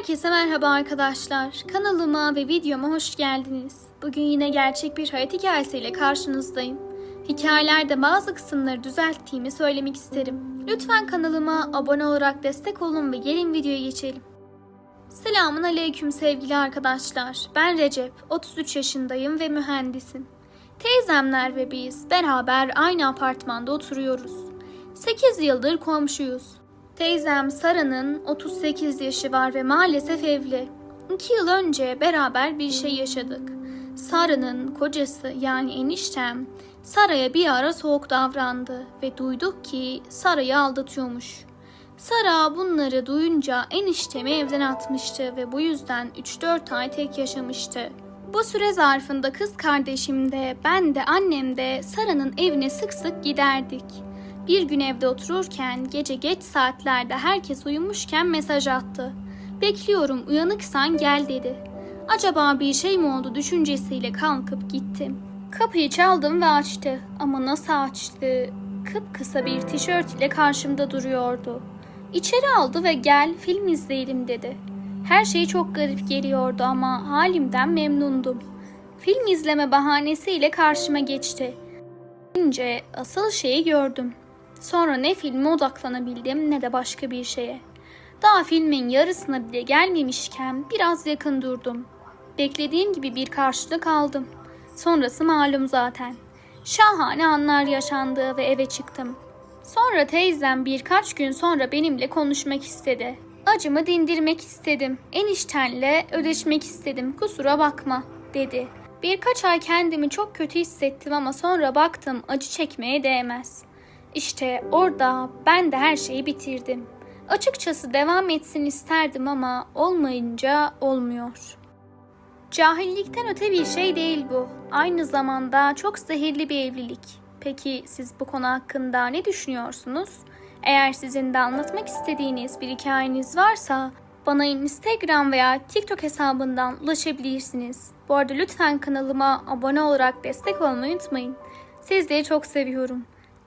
Herkese merhaba arkadaşlar. Kanalıma ve videoma hoş geldiniz. Bugün yine gerçek bir hayat hikayesiyle karşınızdayım. Hikayelerde bazı kısımları düzelttiğimi söylemek isterim. Lütfen kanalıma abone olarak destek olun ve gelin videoya geçelim. Selamun aleyküm sevgili arkadaşlar. Ben Recep, 33 yaşındayım ve mühendisim. Teyzemler ve biz beraber aynı apartmanda oturuyoruz. 8 yıldır komşuyuz. Teyzem Sara'nın 38 yaşı var ve maalesef evli. 2 yıl önce beraber bir şey yaşadık. Sara'nın kocası yani eniştem Sara'ya bir ara soğuk davrandı ve duyduk ki Sara'yı aldatıyormuş. Sara bunları duyunca eniştemi evden atmıştı ve bu yüzden 3-4 ay tek yaşamıştı. Bu süre zarfında kız kardeşim de ben de annem de Sara'nın evine sık sık giderdik. Bir gün evde otururken gece geç saatlerde herkes uyumuşken mesaj attı. Bekliyorum uyanıksan gel dedi. Acaba bir şey mi oldu düşüncesiyle kalkıp gittim. Kapıyı çaldım ve açtı ama nasıl açtı? Kıpkısa bir tişört ile karşımda duruyordu. İçeri aldı ve gel film izleyelim dedi. Her şey çok garip geliyordu ama halimden memnundum. Film izleme bahanesiyle karşıma geçti. İnce asıl şeyi gördüm. Sonra ne filme odaklanabildim ne de başka bir şeye. Daha filmin yarısına bile gelmemişken biraz yakın durdum. Beklediğim gibi bir karşılık aldım. Sonrası malum zaten. Şahane anlar yaşandı ve eve çıktım. Sonra teyzem birkaç gün sonra benimle konuşmak istedi. Acımı dindirmek istedim. Eniştenle ödeşmek istedim. Kusura bakma dedi. Birkaç ay kendimi çok kötü hissettim ama sonra baktım acı çekmeye değmez. İşte orada ben de her şeyi bitirdim. Açıkçası devam etsin isterdim ama olmayınca olmuyor. Cahillikten öte bir şey değil bu. Aynı zamanda çok zehirli bir evlilik. Peki siz bu konu hakkında ne düşünüyorsunuz? Eğer sizin de anlatmak istediğiniz bir hikayeniz varsa bana Instagram veya TikTok hesabından ulaşabilirsiniz. Bu arada lütfen kanalıma abone olarak destek olmayı unutmayın. Sizleri çok seviyorum.